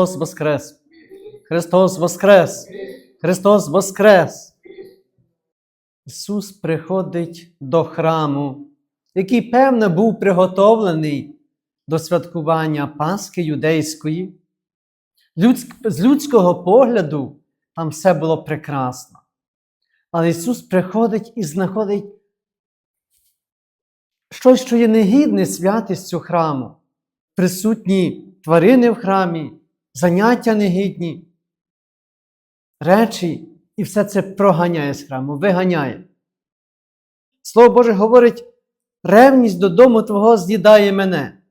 Христос Воскрес! Христос Воскрес! Христос Воскрес! Ісус приходить до храму, який, певно, був приготовлений до святкування Пасхи юдейської. З людського погляду там все було прекрасно. Але Ісус приходить і знаходить щось, що є негідне святістю храму. Присутні тварини в храмі, заняття негідні, речі, і все це проганяє з храму, виганяє. Слово Боже говорить: ревність додому Твого з'їдає мене.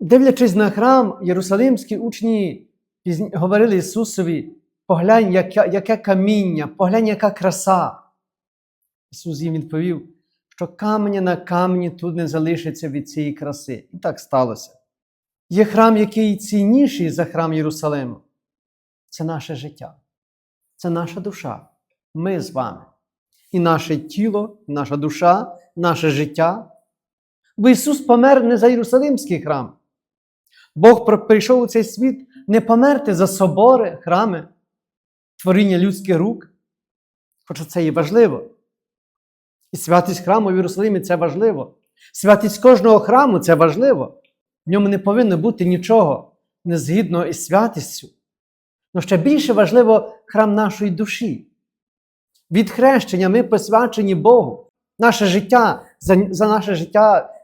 Дивлячись на храм, єрусалимські учні говорили Ісусові: поглянь, яке, яке каміння, поглянь, яка краса. Ісус їм відповів, що каменя на камені тут не залишиться від цієї краси. І так сталося. Є храм, який цінніший за храм Єрусалиму. Це наше життя, це наша душа. Ми з вами. І наше тіло, наша душа, наше життя. Бо Ісус помер не за Єрусалимський храм. Бог прийшов у цей світ не померти за собори, храми, творіння людських рук. Хоча це і важливо. І святість храму в Єрусалимі це важливо. Святість кожного храму це важливо. В ньому не повинно бути нічого незгідного із святістю. Но ще більше важливо храм нашої душі. Від хрещення ми посвячені Богу. Наше життя, за, за наше життя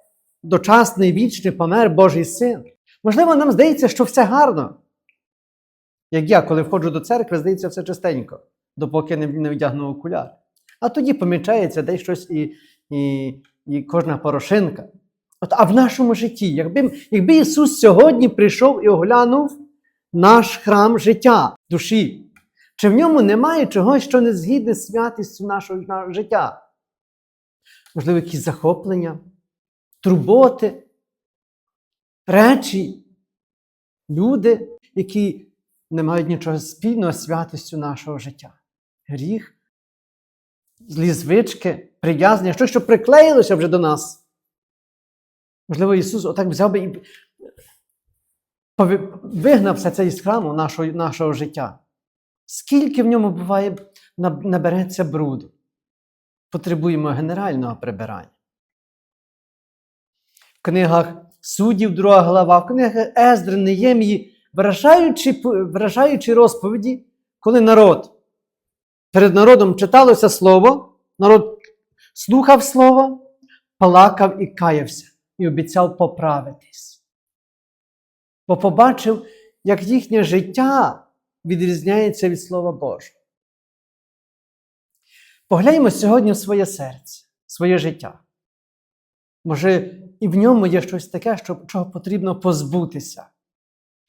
дочасний, вічний помер Божий син. Можливо, нам здається, що все гарно. Як я, коли входжу до церкви, здається, все чистенько, допоки не, не вдягну окуляр. А тоді помічається десь щось і, і, і кожна порошинка. От, а в нашому житті, якби, якби Ісус сьогодні прийшов і оглянув наш храм життя, душі, чи в ньому немає чогось, що не згідне з святістю нашого, нашого життя? Можливо, якісь захоплення, турботи, речі, люди, які не мають нічого спільного з святістю нашого життя. Гріх, злі звички, прив'язання, щось, що приклеїлося вже до нас. Можливо, Ісус отак взяв би і вигнав все це із храму нашого, нашого життя. Скільки в ньому буває, набереться бруду. Потребуємо генерального прибирання. В книгах суддів, друга глава, в книгах Ездри, Неємії, вражаючи, п- вражаючи розповіді, коли народ перед народом читалося слово, народ слухав слово, плакав і каявся, і обіцяв поправитись. Бо побачив, як їхнє життя відрізняється від Слова Божого. Погляньмо сьогодні в своє серце, своє життя. Може, і в ньому є щось таке, що, чого потрібно позбутися,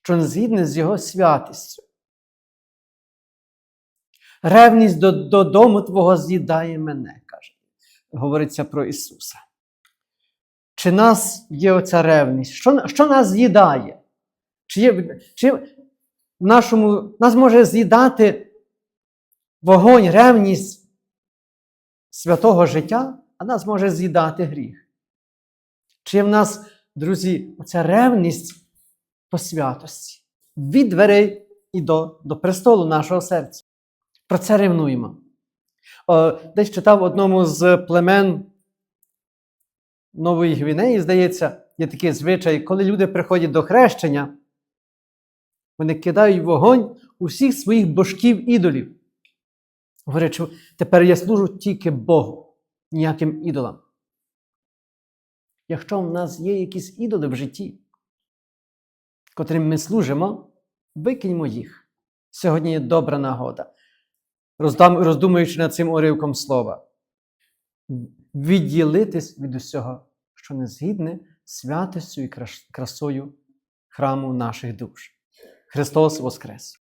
що не згідне з його святістю. Ревність до, додому Твого з'їдає мене, каже, говориться про Ісуса. Чи нас є оця ревність? Що, що нас з'їдає? Чи, є, чи в нашому, нас може з'їдати вогонь, ревність святого життя, а нас може з'їдати гріх? Чи в нас, друзі, оця ревність по святості від дверей і до, до престолу нашого серця? Про це ревнуємо. О, десь читав одному з племен Нової Гвінеї, здається, є такий звичай, коли люди приходять до хрещення, вони кидають вогонь усіх своїх божків ідолів. Говорять, що тепер я служу тільки Богу, ніяким ідолам. Якщо в нас є якісь ідоли в житті, котрим ми служимо, викиньмо їх. Сьогодні є добра нагода, роздумуючи над цим уривком слова. Відділитись від усього, що не згідне святостю і красою храму наших душ. Христос Воскрес!